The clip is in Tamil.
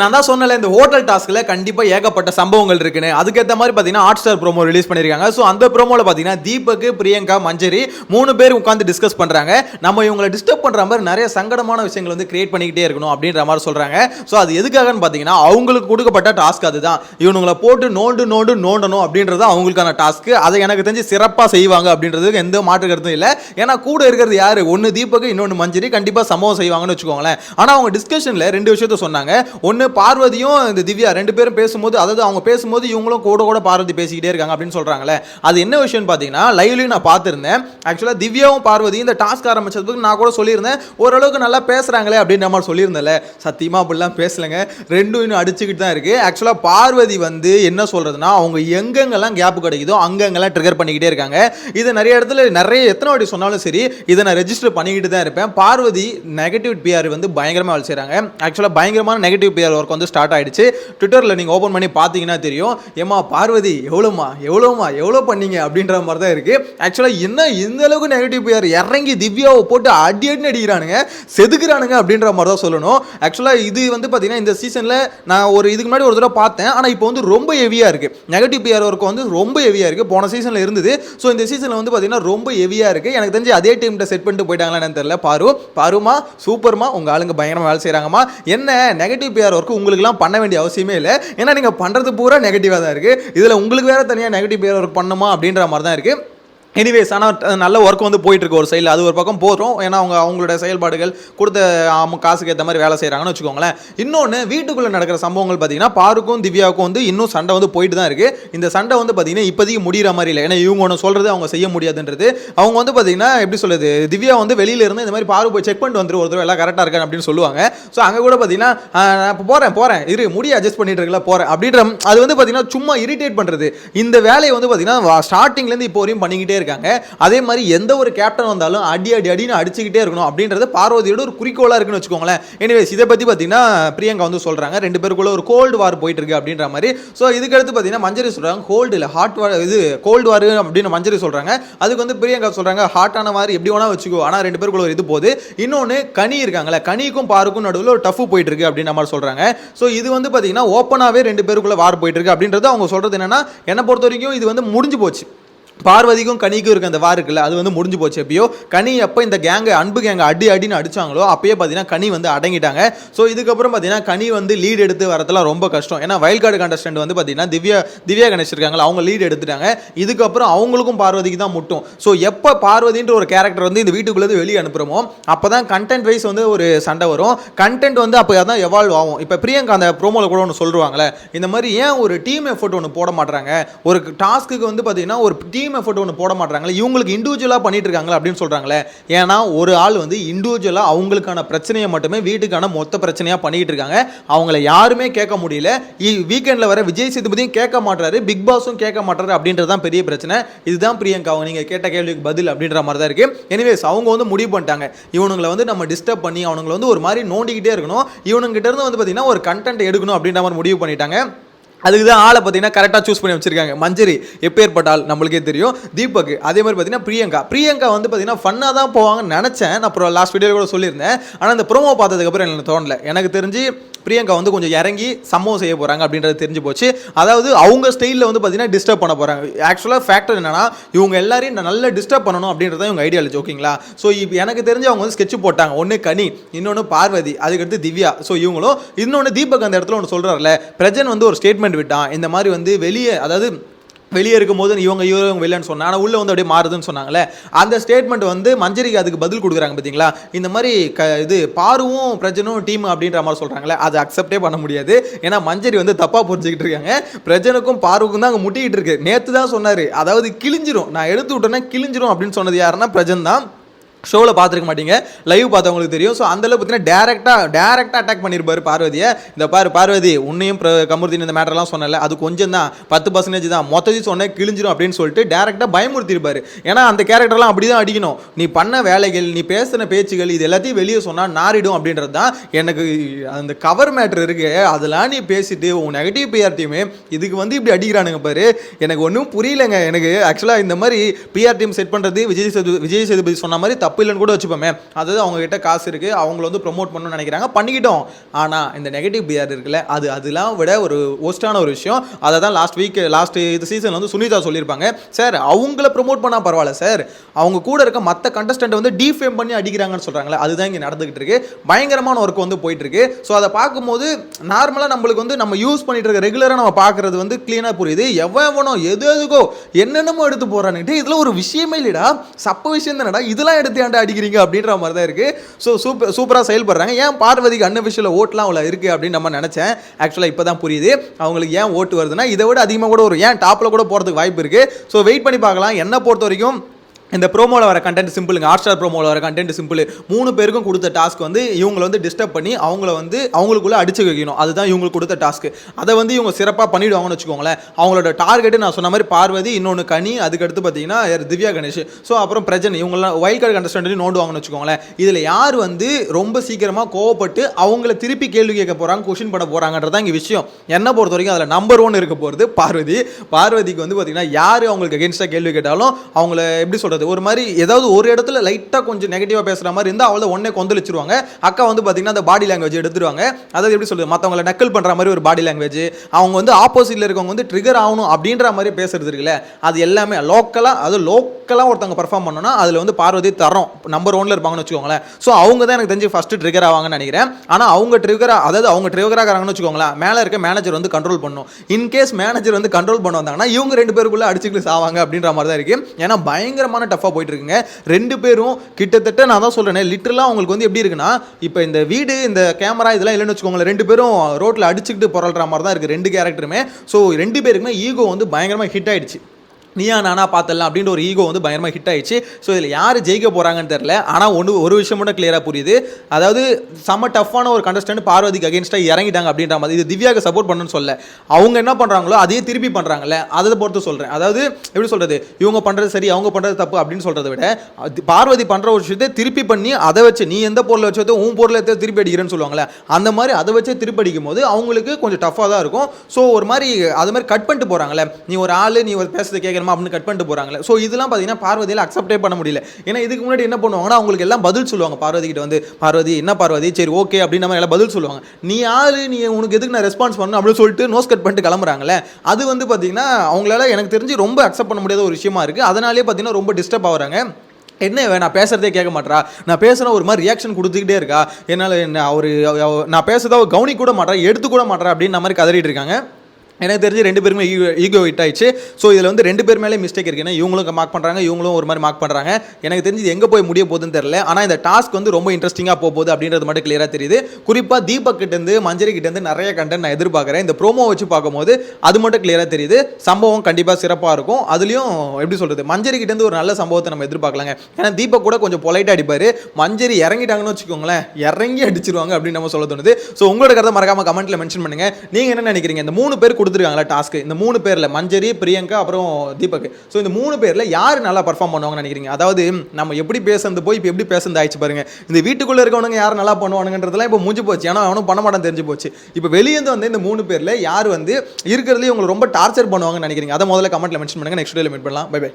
நான் தான் சொன்னல இந்த ஹோட்டல் டாஸ்க்ல கண்டிப்பா ஏகப்பட்ட சம்பவங்கள் இருக்குன்னு. அதுக்கேற்ற மாதிரி பாத்தீங்கன்னா ஹாட் ஸ்டார் ப்ரோமோ ரிலீஸ் பண்ணிருக்காங்க. ஸோ அந்த ப்ரோமோல பாத்தீங்கன்னா தீபக் பிரியங்கா மஞ்சரி மூணு பேர் உட்காந்து டிஸ்கஸ் பண்றாங்க. நம்ம இவங்களை டிஸ்டர்ப் பண்ற மாதிரி நிறைய சங்கடமான விஷயங்கள் வந்து கிரியேட் பண்ணிக்கிட்டே இருக்கணும் அப்படின்ற மாதிரி சொல்றாங்க. ஸோ அது எதுக்காகன்னு பாத்தீங்கன்னா அவங்களுக்கு கொடுக்கப்பட்ட டாஸ்க் அதுதான். இவனுங்களை போட்டு நோண்டு நோண்டு நோண்டணும் அப்படின்றது அவங்களுக்கான டாஸ்க் அதை எனக்கு தெரிஞ்சு சிறப்பா செய்வாங்க அப்படின்றதுக்கு எந்த மாற்று கருத்தும் இல்லை. ஏன்னா கூட இருக்கிறது யாரு? ஒன்னு தீபக் இன்னொன்னு மஞ்சரி. கண்டிப்பா சம்பவம் செய்வாங்கன்னு வச்சுக்கோங்களேன். ஆனா அவங்க டிஸ்கஷன்ல ரெண்டு விஷயத்த சொன்னாங்க. ஒன்று பார்வதியும் இந்த திவ்யா ரெண்டு பேரும் பேசும்போது அதாவது அவங்க பேசும்போது இவங்களும் கூட கூட பார்வதி பேசிக்கிட்டே இருக்காங்க அப்படின்னு சொல்கிறாங்களே அது என்ன விஷயம்னு பார்த்தீங்கன்னா லைவ்லையும் நான் பார்த்துருந்தேன். ஆக்சுவலாக திவ்யாவும் பார்வதியும் இந்த டாஸ்க் ஆரம்பிச்சதுக்கு நான் கூட சொல்லியிருந்தேன். ஓரளவுக்கு நல்லா பேசுகிறாங்களே அப்படின்ற மாதிரி சொல்லியிருந்தேன்ல. சத்தியமாக அப்படிலாம் பேசலைங்க. ரெண்டும் இன்னும் அடிச்சுக்கிட்டு தான் இருக்குது ஆக்சுவலாக பார்வதி வந்து என்ன சொல்கிறதுனா அவங்க எங்கெங்கெல்லாம் கேப் கிடைக்குதோ அங்கங்கெல்லாம் ட்ரிகர் பண்ணிக்கிட்டே இருக்காங்க. இது நிறைய இடத்துல நிறைய எத்தனை வாட்டி சொன்னாலும் சரி இதை நான் ரெஜிஸ்டர் பண்ணிக்கிட்டு தான் இருப்பேன். பார்வதி நெகட்டிவ் பிஆர் வந்து பயங்கரமாக வேலை செய்கிறாங்க ஆக்சுவலாக பயங்கரமான நெகட்டிவ் பிஆர் ஒர்க் வந்து ஸ்டார்ட் ஆயிடுச்சு. ட்விட்டரில் நீங்கள் ஓப்பன் பண்ணி பார்த்தீங்கன்னா தெரியும். ஏமா பார்வதி எவ்வளோமா எவ்வளோமா எவ்வளோ பண்ணீங்க அப்படின்ற மாதிரி தான் இருக்குது ஆக்சுவலாக என்ன இந்த அளவுக்கு நெகட்டிவ் பிஆர் இறங்கி திவ்யாவை போட்டு அடி அடினு அடிக்கிறானுங்க செதுக்குறானுங்க அப்படின்ற மாதிரி தான் சொல்லணும் ஆக்சுவலாக இது வந்து பார்த்தீங்கன்னா இந்த சீசனில் நான் ஒரு இதுக்கு முன்னாடி ஒரு தடவை பார்த்தேன். ஆனால் இப்போ வந்து ரொம்ப ஹெவியாக இருக்குது நெகட்டிவ் பிஆர் ஒர்க் வந்து ரொம்ப ஹெவியாக இருக்குது போன சீசனில் இருந்தது. ஸோ இந்த சீசனில் வந்து பார்த்தீங்கன்னா ரொம்ப ஹெவியாக இருக்குது எனக்கு தெரிஞ்சு அதே டீம்கிட்ட செட் பண்ணிட்டு போயிட்டாங்களான்னு தெரியல. பாரு பாருமா சூப்பர்மா உங்கள் ஆளுங்க பயங்கரமாக வேலை செய்கிறாங்கம்மா என்ன நெகட்டிவ் பிஆர் ஒர்க் உங்களுக்குலாம் பண்ண வேண்டிய அவசியமே இல்லை. ஏன்னா நீங்கள் பண்ணுறது பூரா நெகட்டிவாக தான் இருக்குது இதில் உங்களுக்கு வேறு தனியாக நெகட்டிவ் பிஆர் ஒர்க் பண்ணுமா அப்படின்ற மாதிரி தான் இருக்குது எனிவேஸ் ஆனால் நல்ல ஒர்க் வந்து போயிட்டுருக்கு ஒரு சைடில் அது ஒரு பக்கம் போகிறோம் ஏன்னா அவங்க அவங்களோட செயல்பாடுகள் கொடுத்த காசுக்கு ஏற்ற மாதிரி வேலை செய்கிறாங்கன்னு வச்சுக்கோங்களேன். இன்னொன்று வீட்டுக்குள்ளே நடக்கிற சம்பவங்கள் பார்த்தீங்கன்னா பாருக்கும் திவ்யாவுக்கும் வந்து இன்னும் சண்டை வந்து போயிட்டு தான் இருக்குது இந்த சண்டை வந்து பார்த்தீங்கன்னா இப்போதைக்கு முடிகிற மாதிரி இல்லை. ஏன்னா இவங்க ஒன்று சொல்கிறது அவங்க செய்ய முடியாதுன்றது. அவங்க வந்து பார்த்தீங்கன்னா எப்படி சொல்லுது திவ்யா வந்து வெளியில இருந்து இந்த மாதிரி பாரு போய் செக் பண்ணிட்டு வந்துரு ஒரு தடவை எல்லாம் கரெக்டாக இருக்காங்க அப்படின்னு சொல்லுவாங்க. ஸோ அங்கே கூட பார்த்தீங்கன்னா நான் இப்போ போகிறேன் போகிறேன் இரு முடி அட்ஜஸ்ட் பண்ணிட்டு இருக்கல போகிறேன் அப்படின்ற அது வந்து பார்த்தீங்கன்னா சும்மா இரிட்டேட் பண்ணுறது இந்த வேலையை வந்து பார்த்தீங்கன்னா ஸ்டார்டிங்லேருந்து இப்போ வரையும் பண்ணிக்கிட்டே இருக்காங்க அதே மாதிரி எந்த ஒரு கேப்டன் வந்தாலும் அடி அடி அடின்னு அடிச்சுக்கிட்டே இருக்கணும் அப்படின்றது பார்வதியோட ஒரு குறிக்கோளாக இருக்குன்னு வச்சுக்கோங்களேன். எனிவேஸ் இதை பற்றி பார்த்தீங்கன்னா பிரியங்கா வந்து சொல்கிறாங்க ரெண்டு பேருக்குள்ள ஒரு கோல்டு வார் போயிட்டு இருக்கு அப்படின்ற மாதிரி. ஸோ இதுக்கடுத்து பார்த்தீங்கன்னா மஞ்சரி சொல்கிறாங்க கோல்டு இல்லை ஹாட் வார் இது கோல்டு வார் அப்படின்னு மஞ்சரி சொல்கிறாங்க அதுக்கு வந்து பிரியங்கா சொல்கிறாங்க ஹாட்டான மாதிரி எப்படி வேணா வச்சுக்கோ. ஆனால் ரெண்டு பேருக்குள்ள ஒரு இது போகுது. இன்னொன்று கனி இருக்காங்களே கனிக்கும் பாருக்கும் நடுவில் ஒரு டஃப் போயிட்டு இருக்கு அப்படின்ற மாதிரி சொல்கிறாங்க ஸோ இது வந்து பார்த்தீங்கன்னா ஓப்பனாகவே ரெண்டு பேருக்குள்ள வார் போயிட்டு இருக்கு அப்படின்றது அவங்க சொல்கிறது என்னன்னா என்னை பொறுத்த வரைக்கும் இது வந்து முடிஞ்சு போச்சு. பார்வதிக்கும் கனிக்கும் இருக்க அந்த வார் இருக்குல்ல அது வந்து முடிஞ்சு போச்சு எப்பயோ. கனி எப்போ இந்த கேங்கை அன்பு கேங்கை அடி அடின்னு அடிச்சாங்களோ அப்பயே பார்த்தீங்கன்னா கனி வந்து அடங்கிட்டாங்க. ஸோ இதுக்கப்புறம் பார்த்தீங்கன்னா கனி வந்து லீட் எடுத்து வரதெல்லாம் ரொம்ப கஷ்டம். ஏன்னா வைல்ட் கார்டு கண்டஸ்டன்ட் வந்து பார்த்தீங்கன்னா திவ்யா திவ்யா கணேஷ் இருக்காங்களா அவங்க லீட் எடுத்துட்டாங்க. இதுக்கப்புறம் அவங்களுக்கும் பார்வதிக்கு தான் முட்டும். ஸோ எப்போ பார்வதின்ற ஒரு கேரக்டர் வந்து இந்த வீட்டுக்குள்ளேருந்து வெளியே அனுப்புகிறோமோ அப்போ தான் கண்டென்ட் வைஸ் வந்து ஒரு சண்டை வரும். கண்டென்ட் வந்து அப்போ தான் எவால்வ் ஆகும். இப்போ பிரியங்கா அந்த ப்ரோமோவில் கூட ஒன்று சொல்லுவாங்களே இந்த மாதிரி ஏன் ஒரு டீம் எஃபர்ட் ஒன்று போட மாட்டாங்க ஒரு டாஸ்க்கு வந்து பார்த்தீங்கன்னா ஒரு டீம் எஃபர்ட் ஒன்று போட மாட்டாங்களே இவங்களுக்கு இண்டிவிஜுவலாக பண்ணிட்டு இருக்காங்களா அப்படின்னு சொல்கிறாங்களே ஏன்னா ஒரு ஆள் வந்து இண்டிவிஜுவலாக அவங்களுக்கான பிரச்சனையை மட்டுமே வீட்டுக்கான மொத்த பிரச்சனையாக பண்ணிட்டு இருக்காங்க அவங்கள யாருமே கேட்க முடியல. வீக்கெண்டில் வர விஜய் சேதுபதியும் கேட்க மாட்டாரு பிக் பாஸும் கேட்க மாட்டாரு அப்படின்றது தான் பெரிய பிரச்சனை. இதுதான் பிரியங்கா நீங்கள் கேட்ட கேள்விக்கு பதில் அப்படின்ற மாதிரி தான் இருக்குது எனிவேஸ் அவங்க வந்து முடிவு பண்ணிட்டாங்க. இவனுங்களை வந்து நம்ம டிஸ்டர்ப் பண்ணி அவனுங்களை வந்து ஒரு மாதிரி நோண்டிக்கிட்டே இருக்கணும். இவனுங்கிட்ட இருந்து வந்து பார்த்தீங்கன்னா ஒரு கண்டென்ட் எடுக்கணும் அப்படின்ற மாதிரி முடிவு பண்ணிட்டாங்க. அதுக்கு தான் ஆளை பார்த்தீங்கன்னா கரெக்டாக சூஸ் பண்ணி வச்சிருக்காங்க. மஞ்சரி எப்பேற்பட்ட ஆள் நம்மளுக்கே தெரியும். தீபக் அதே மாதிரி பார்த்தீங்கன்னா பிரியங்கா. பிரியங்கா வந்து பார்த்தீங்கன்னா ஃபன்னாக தான் போவாங்கன்னு நினச்சேன். நான் அப்புறம் லாஸ்ட் வீடியோவில் கூட சொல்லியிருந்தேன். ஆனால் இந்த ப்ரோமோ பார்த்ததுக்கப்புறம் எனக்கு தோணலை. எனக்கு தெரிஞ்சு பிரியங்கா வந்து கொஞ்சம் இறங்கி சம்பவம் செய்ய போகிறாங்க அப்படின்றது தெரிஞ்சு போச்சு. அதாவது அவங்க ஸ்டைலில் வந்து பார்த்தீங்கன்னா டிஸ்டர்ப் பண்ண போகிறாங்க ஆக்சுவலாக ஃபேக்டர் என்னன்னா இவங்க எல்லாரையும் நல்லா டிஸ்டர்ப் பண்ணணும் அப்படின்றத இவங்க ஐடியாலஜி ஓகேங்களா ஸோ இப்போ எனக்கு தெரிஞ்சு அவங்க வந்து ஸ்கெட்ச் போட்டாங்க. ஒன்று கனி இன்னொன்று பார்வதி அதுக்கடுத்து திவ்யா. ஸோ இவங்களும் இன்னொன்று தீபக் அந்த இடத்துல ஒன்று சொல்கிறார்ல பிரஜன் வந்து ஒரு ஸ்டேட்மெண்ட் விட்டான். இந்த மாதிரி வந்து வெளியே அதாவது வெளியே இருக்கும்போது இவங்க இவங்க வெளியன்னு சொன்னாங்க. ஆனால் உள்ளே வந்து அப்படியே மாறுதுன்னு சொன்னாங்களே அந்த ஸ்டேட்மெண்ட் வந்து மஞ்சரிக்கு அதுக்கு பதில் கொடுக்குறாங்க பார்த்தீங்களா இந்த மாதிரி க இது பாருவும் பிரஜனும் டீம் அப்படின்ற மாதிரி சொல்கிறாங்களே அதை அக்செப்டே பண்ண முடியாது. ஏன்னா மஞ்சரி வந்து தப்பாக புரிஞ்சுக்கிட்டு இருக்காங்க. பிரஜனுக்கும் பாருவுக்கும் தான் அங்கே முட்டிக்கிட்டு இருக்கு. நேற்று தான் சொன்னார். அதாவது கிழிஞ்சிரும். நான் எடுத்து விட்டேன்னா கிழிஞ்சிரும் அப்படின்னு சொன்னது யாருன்னா பிரஜன் தான். ஷோவில் பார்த்துருக்க மாட்டீங்க. லைவ் பார்த்தவங்களுக்கு தெரியும். ஸோ அந்தளவு பார்த்தீங்கன்னா டேரெக்டாக டேரெக்டாக அட்டாக் பண்ணியிருப்பார் பார்வதியை. இந்த பாரு பார்வதி உன்னையும் பிர- இந்த மேட்டர்லாம் சொன்னல அது கொஞ்சம் தான் பத்து பர்சன்டேஜ் தான். மொத்தத்தையும் சொன்னேன் கிழிஞ்சிரும் அப்படின்னு சொல்லிட்டு டேரெக்டாக பயமுறுத்திருப்பார். ஏன்னா அந்த கேரக்டர்லாம் அப்படி தான் அடிக்கணும். நீ பண்ண வேலைகள் நீ பேசின பேச்சுகள் இது எல்லாத்தையும் வெளியே சொன்னால் நாரிடும் அப்படின்றது தான் எனக்கு அந்த கவர் மேட்ரு இருக்கு. அதெல்லாம் நீ பேசிட்டு உன் நெகட்டிவ் பிஆர் டீமு இதுக்கு வந்து இப்படி அடிக்கிறானுங்க பாரு. எனக்கு ஒன்றும் புரியலங்க. எனக்கு ஆக்சுவலாக இந்த மாதிரி பிஆர் டீம் செட் பண்ணுறது விஜய் சேது விஜய் சேதுபதி சொன்ன மாதிரி தப்பு தப்பு இல்லைன்னு கூட வச்சுப்போமே. அதாவது அவங்கக்கிட்ட காசு இருக்குது அவங்கள வந்து ப்ரொமோட் பண்ணணும்னு நினைக்கிறாங்க. பண்ணிக்கிட்டோம். ஆனால் இந்த நெகட்டிவ் பிஆர் இருக்குல்ல அது அதெல்லாம் விட ஒரு ஒஸ்டான ஒரு விஷயம். அதை தான் லாஸ்ட் வீக் லாஸ்ட் இது சீசனில் வந்து சுனிதா சொல்லியிருப்பாங்க. சார் அவங்கள ப்ரொமோட் பண்ணால் பரவாயில்ல சார் அவங்க கூட இருக்க மற்ற கண்டஸ்டன்ட் வந்து டிஃபேம் பண்ணி அடிக்கிறாங்கன்னு சொல்கிறாங்களே அதுதான் இங்கே நடந்துகிட்டு இருக்கு. பயங்கரமான ஒர்க் வந்து போயிட்டுருக்கு ஸோ அதை பார்க்கும்போது நார்மலாக நம்மளுக்கு வந்து நம்ம யூஸ் பண்ணிட்டு இருக்க ரெகுலராக நம்ம பார்க்கறது வந்து க்ளீனாக புரியுது. எவ்வளோ எது எதுக்கோ என்னென்னமோ எடுத்து போகிறான்னுட்டு இதில் ஒரு விஷயமே இல்லைடா. சப்ப விஷயம் தானடா. இதெல்லாம் எடுத்து ஏன்டா அடிக்கிறீங்க அப்படின்ற மாதிரி தான் இருக்கு ஸோ சூப்பர் சூப்பராக செயல்படுறாங்க. ஏன் பார்வதிக்கு அன்னபிஷியல் ஓட்டெலாம் அவ்வளோ இருக்கு அப்படின்னு நம்ம நினச்சேன். ஆக்சுவலாக இப்போ தான் புரியுது. அவங்களுக்கு ஏன் ஓட்டு வருதுன்னா இதை விட அதிகமாக கூட ஒரு ஏன் டாப்பில் கூட போகிறதுக்கு வாய்ப்பு இருக்கு? ஸோ வெயிட் பண்ணி பார்க்கலாம். என்ன பொறுத்த வரைக்கும் இந்த ப்ரோமோவில் வர கண்டென்ட் சிம்பிளுங்க ஹாட் ஸ்டார் ப்ரோமோவில் வர கண்டென்ட் சிம்பிள் மூணு பேருக்கும் கொடுத்த டாஸ்க் வந்து இவங்களை வந்து டிஸ்டர்ப் பண்ணி அவங்கள வந்து அவங்களுக்குள்ள அடிச்சு வைக்கணும். அதுதான் இவங்களுக்கு கொடுத்த டாஸ்க் அதை வந்து இவங்க சிறப்பாக பண்ணிவிடுவாங்கன்னு வச்சுக்கோங்களேன். அவங்களோட டார்கெட்டு நான் சொன்ன மாதிரி பார்வதி இன்னொன்று கனி அதுக்கடுத்து பார்த்தீங்கன்னா திவ்யா கணேஷ். ஸோ அப்புறம் பிரஜன். இவங்களாம் வைல்ட் கார்டு கண்டஸ்டன்ட் நோண்டுவாங்கன்னு வச்சுக்கோங்களேன். இதில் யார் வந்து ரொம்ப சீக்கிரமாக கோவப்பட்டு அவங்கள திருப்பி கேள்வி கேட்க போகிறாங்க கொஷின் பண்ண போகிறாங்கன்றதான் இங்கே விஷயம். என்ன பொறுத்த வரைக்கும் அதில் நம்பர் ஒன் இருக்க போகிறது பார்வதி. பார்வதிக்கு வந்து பார்த்தீங்கன்னா யார் அவங்களுக்கு அகேன்ஸ்டாக கேள்வி கேட்டாலும் அவங்கள எப்படி சொல்கிறது ஒரு மாதிரி ஏதாவது ஒரு இடத்துல லைட்டாக கொஞ்சம் நெகட்டிவாக பேசுகிற மாதிரி இருந்தால் அவளை ஒன்றே கொந்தளிச்சிருவாங்க. அக்கா வந்து பார்த்தீங்கன்னா அந்த பாடி லாங்குவேஜ் எடுத்துருவாங்க. அதாவது எப்படி சொல்லுது மற்றவங்கள நக்கல் பண்ணுற மாதிரி ஒரு பாடி லாங்குவேஜ் அவங்க வந்து ஆப்போசிட்டில் இருக்கவங்க வந்து ட்ரிகர் ஆகணும் அப்படின்ற மாதிரி பேசுறது இருக்குல்ல அது எல்லாமே லோக்கலாக அது லோக்கலாக ஒருத்தவங்க பர்ஃபார்ம் பண்ணோன்னா அதில் வந்து பார்வதி தரோம் நம்பர் ஒன்ல இருப்பாங்கன்னு வச்சுக்கோங்களேன். ஸோ அவங்க தான் எனக்கு தெரிஞ்சு ஃபஸ்ட்டு ட்ரிகர் ஆவாங்கன்னு நினைக்கிறேன். ஆனால் அவங்க ட்ரிகர் அதாவது அவங்க ட்ரிகர் ஆகிறாங்கன்னு வச்சுக்கோங்களேன் மேலே இருக்க மேனேஜர் வந்து கண்ட்ரோல் பண்ணும். இன்கேஸ் மேனேஜர் வந்து கண்ட்ரோல் பண்ண வந்தாங்கன்னா இவங்க ரெண்டு பேருக்குள்ளே அடிச்சுக்கிட்டு சாவாங்க அப்படின்ற மாதிரி தான் இருக்குது ஏன்னா பயங்கரமான டஃப்பாக போயிட்டு இருக்குங்க ரெண்டு பேரும் கிட்டத்தட்ட நான் தான் சொல்றேனே லிட்டரலாக உங்களுக்கு வந்து எப்படி இருக்குன்னா இப்போ இந்த வீடு இந்த கேமரா இதெல்லாம் இல்லைன்னு வச்சுக்கோங்களேன் ரெண்டு பேரும் ரோட்டில் அடிச்சுக்கிட்டு புரள்ற மாதிரி தான் இருக்குது ரெண்டு கேரக்டருமே ஸோ ரெண்டு பேருக்குமே ஈகோ வந்து பயங்கரமாக ஹிட் ஆயிடுச்சு. நீயா நானா பார்த்தலாம் அப்படின்ற ஒரு ஈகோ வந்து பயங்கரமாக ஹிட் ஆயிடுச்சு. ஸோ இதில் யார் ஜெயிக்க போகிறாங்கன்னு தெரில ஆனால் ஒன்று ஒரு விஷயம் மட்டும் கிளியராக புரியுது. அதாவது செம்ம டஃப்பான ஒரு கண்டஸ்டன்ட் பார்வதிக்கு அகேன்ஸ்டாக இறங்கிட்டாங்க அப்படின்ற மாதிரி. இது திவ்யாவுக்கு சப்போர்ட் பண்ணணும்னு சொல்ல அவங்க என்ன பண்ணுறாங்களோ அதையே திருப்பி பண்ணுறாங்கல்ல அதை பொறுத்து சொல்கிறேன் அதாவது எப்படி சொல்கிறது இவங்க பண்ணுறது சரி அவங்க பண்ணுறது தப்பு அப்படின்னு சொல்கிறத விட அது பார்வதி பண்ணுற ஒரு விஷயத்தை திருப்பி பண்ணி அதை வச்சு நீ எந்த பொருளை வச்சதோ உன் பொருளை எடுத்து திருப்பி அடிக்கிறேன்னு சொல்லுவாங்களே அந்த மாதிரி அதை வச்சு திருப்பி அடிக்கும் போது அவங்களுக்கு கொஞ்சம் டஃப்பாக தான் இருக்கும். ஸோ ஒரு மாதிரி அது மாதிரி கட் பண்ணிட்டு போகிறாங்களே நீ ஒரு ஆள் நீ ஒரு பேசுறது கேட்குற கேட்கணுமா அப்படின்னு கட் பண்ணிட்டு போகிறாங்களே ஸோ இதெல்லாம் பார்த்தீங்கன்னா பார்வதியில் அக்செப்டே பண்ண முடியல. ஏன்னா இதுக்கு முன்னாடி என்ன பண்ணுவாங்கன்னா அவங்களுக்கு எல்லாம் பதில் சொல்லுவாங்க. பார்வதி கிட்ட வந்து பார்வதி என்ன பார்வதி? சரி ஓகே அப்படின்னு மாதிரி எல்லாம் பதில் சொல்லுவாங்க. நீ யாரு? நீ உனக்கு எதுக்கு நான் ரெஸ்பான்ஸ் பண்ணணும்? அப்படின்னு சொல்லிட்டு நோஸ் கட் பண்ணிட்டு கிளம்புறாங்களே அது வந்து பார்த்தீங்கன்னா அவங்களால எனக்கு தெரிஞ்சு ரொம்ப அக்செப்ட் பண்ண முடியாத ஒரு விஷயமா இருக்குது அதனாலே பார்த்தீங்கன்னா ரொம்ப டிஸ்டர்ப் ஆகுறாங்க. என்ன நான் பேசுறதே கேட்க மாட்றா? நான் பேசுகிற ஒரு மாதிரி ரியாக்ஷன் கொடுத்துக்கிட்டே இருக்கா? என்னால் என்ன அவர் நான் பேசுறத அவர் கவனிக்க கூட மாட்றா? எடுத்து கூட மாட்றா? அப்படின்னு மாதிரி கதறிட்டு இருக்காங்க. எனக்கு தெரிஞ்சு ரெண்டு பேருமே ஈகோ ஈகோ ஹிட் ஆயிடுச்சு. ஸோ இதில் வந்து ரெண்டு பேர் மேலே மிஸ்டேக் இருக்கு ஏன்னா இவங்களும் மார்க் பண்ணுறாங்க இவங்களும் ஒரு மாதிரி மார்க் பண்ணுறாங்க எனக்கு தெரிஞ்சு இது எங்கே போய் முடிய போகுதுன்னு தெரியல. ஆனால் இந்த டாஸ்க் வந்து ரொம்ப இன்ட்ரெஸ்டிங்காக போக போகுது அப்படின்றது மட்டும் கிளியராக தெரியுது. குறிப்பாக தீபக் கிட்டேருந்து மஞ்சரி கிட்டேருந்து நிறைய கண்டென்ட் நான் எதிர்பார்க்குறேன். இந்த ப்ரோமோ வச்சு பார்க்கும்போது அது மட்டும் கிளியராக தெரியுது. சம்பவம் கண்டிப்பாக சிறப்பாக இருக்கும். அதுலேயும் எப்படி சொல்கிறது மஞ்சரி கிட்டேருந்து ஒரு நல்ல சம்பவத்தை நம்ம எதிர்பார்க்கலாங்க. ஏன்னா தீபக் கூட கொஞ்சம் பொலைட்டாக அடிப்பார். மஞ்சரி இறங்கிட்டாங்கன்னு வச்சுக்கோங்களேன் இறங்கி அடிச்சிருவாங்க அப்படின்னு நம்ம சொல்ல தோணுது. ஸோ உங்களோட கருத்தை மறக்காமல் கமெண்ட்டில் மென்ஷன் பண்ணுங்கள் நீங்கள் என்ன நினைக்கிறீங்க? இந்த மூணு பேர் கொடுத்துருக்காங்களா டாஸ்க்கு? இந்த மூணு பேரில் மஞ்சரி பிரியங்கா அப்புறம் தீபக் ஸோ இந்த மூணு பேரில் யார் நல்லா பர்ஃபார்ம் பண்ணுவாங்கன்னு நினைக்கிறீங்க? அதாவது நம்ம எப்படி பேசுறது போய் இப்போ எப்படி பேசுறது ஆயிடுச்சு பாருங்க. இந்த வீட்டுக்குள்ளே இருக்கவனுங்க யார் நல்லா பண்ணுவானுங்கன்றதெல்லாம் இப்போ முடிஞ்சு போச்சு. ஏன்னா அவனும் பண்ண மாட்டான் தெரிஞ்சு போச்சு. இப்போ வெளியேந்து வந்து இந்த மூணு பேரில் யார் வந்து இருக்கிறதுலேயே உங்களை ரொம்ப டார்ச்சர் பண்ணுவாங்கன்னு நினைக்கிறீங்க? அதை முதல்ல கமெண்ட்ல மென்ஷன் பண்ணுங்க. நெக்ஸ்ட் டேல மீட் பண்ணலாம். By by